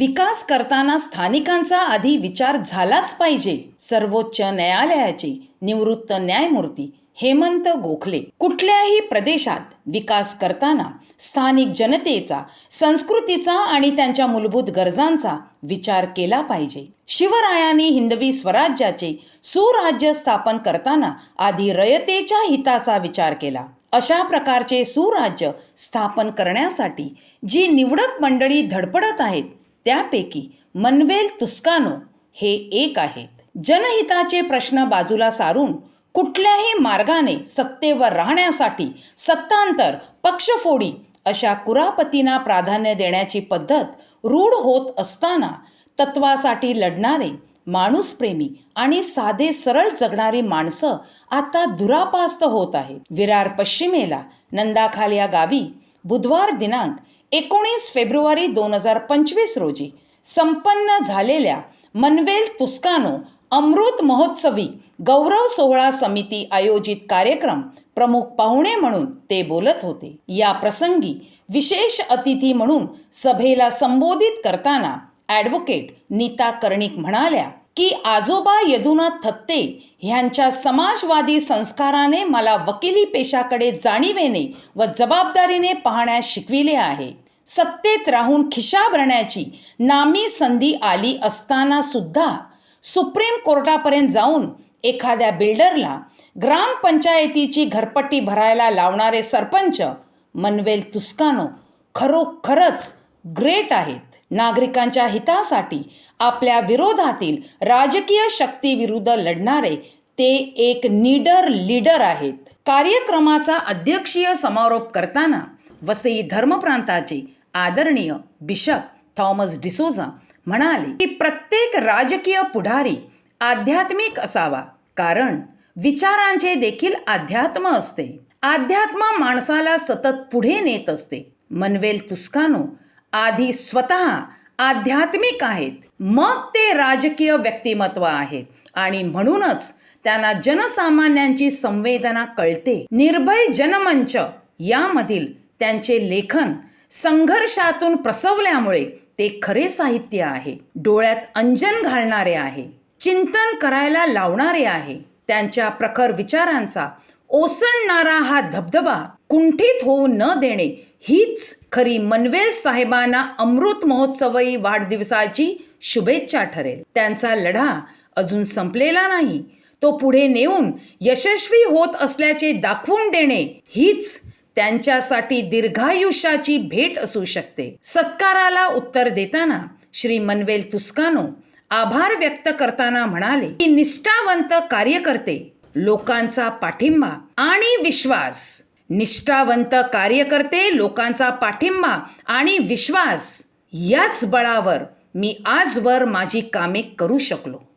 विकास करताना स्थानिकांचा आधी विचार झालाच पाहिजे. सर्वोच्च न्यायालयाचे निवृत्त न्यायमूर्ती हेमंत गोखले. कुठल्याही प्रदेशात विकास करताना स्थानिक जनतेचा संस्कृतीचा आणि त्यांच्या मूलभूत गरजांचा विचार केला पाहिजे. शिवरायांनी हिंदवी स्वराज्याचे सुराज्य स्थापन करताना आधी रयतेच्या हिताचा विचार केला. अशा प्रकारचे सुराज्य स्थापन करण्यासाठी जी निवडक मंडळी धडपडत आहेत त्यापैकी मनवेल तुस्कानो हे एक आहेत. जनहिताचे प्रश्न बाजूला सारून कुठल्याही मार्गाने सत्तेवर राहण्यासाठी सत्तांतर पक्षफोडी अशा कुरापतींना प्राधान्य देण्याची पद्धत रूढ होत असताना तत्वासाठी लढणारे माणूसप्रेमी आणि साधे सरळ जगणारी माणसं आता दुरापास्त होत आहेत. विरार पश्चिमेला नंदाखाल या गावी बुधवार दिनांक एकोणीस फेब्रुवारी दोन हजार पंचवीस रोजी संपन्न झालेल्या मनवेल तुस्कानो अमृत महोत्सवी गौरव सोहळा समिती आयोजित कार्यक्रम प्रमुख पाहुणे म्हणून ते बोलत होते. या प्रसंगी विशेष अतिथी म्हणून सभेला संबोधित करताना ॲडव्होकेट नीता कर्णिक म्हणाल्या की आजोबा यदुनाथ थत्ते ह्यांच्या समाजवादी संस्काराने मला वकिली पेशाकडे जाणीवेने व जबाबदारीने पाहण्यास शिकविले आहे. सत्तेत राहून खिशा भरण्याची नामी संधी आली असताना सुद्धा सुप्रीम कोर्टापर्यंत जाऊन एखाद्या बिल्डरला ग्रामपंचायतीची घरपट्टी भरायला लावणारे सरपंच मनवेल तुस्कानो खरोखरच ग्रेट आहेत. नागरिकांच्या हितासाठी आपल्या विरोधातील राजकीय शक्तीविरुद्ध लढणारे ते एक निडर लीडर आहेत. कार्यक्रमाचा अध्यक्षीय समारोप करताना वसई धर्मप्रांताचे आदरणीय बिशप थॉमस डिसोजा म्हणाले की प्रत्येक राजकीय पुढारी आध्यात्मिक असावा कारण विचारांचे देखील अध्यात्म असते. अध्यात्म माणसाला सतत पुढे नेत असते. मनवेल तुस्कानो आधी स्वतः आध्यात्मिक आहेत. मग ते राजकीय व्यक्तिमत्व आहेत आणि म्हणूनच त्यांना जनसामान्यांची संवेदना कळते. निर्भय जनमंच यामधील त्यांचे लेखन संघर्षातून प्रसवल्यामुळे ते खरे साहित्य आहे. डोळ्यात अंजन घालणारे आहे. चिंतन करायला लावणारे आहे. त्यांच्या प्रखर विचारांचा ओसंडणारा हा धबधबा कुंठित होऊ न देणे हीच खरी मनवेल साहेबांना अमृत महोत्सवी वाढदिवसाची शुभेच्छा ठरेल. त्यांचा लढा अजून संपलेला नाही. तो पुढे नेऊन यशस्वी होत असल्याचे दाखवून देणे हीच त्यांच्यासाठी दीर्घायुष्याची भेट असू शकते. सत्काराला उत्तर देताना श्री मनवेल तुस्कानो आभार व्यक्त करताना म्हणाले की निष्ठावंत कार्यकर्ते लोकांचा पाठिंबा आणि विश्वास. निष्ठावंत कार्यकर्ते लोकांचा पाठिंबा आणि विश्वास याच बळावर मी आजवर माझी कामे करू शकलो.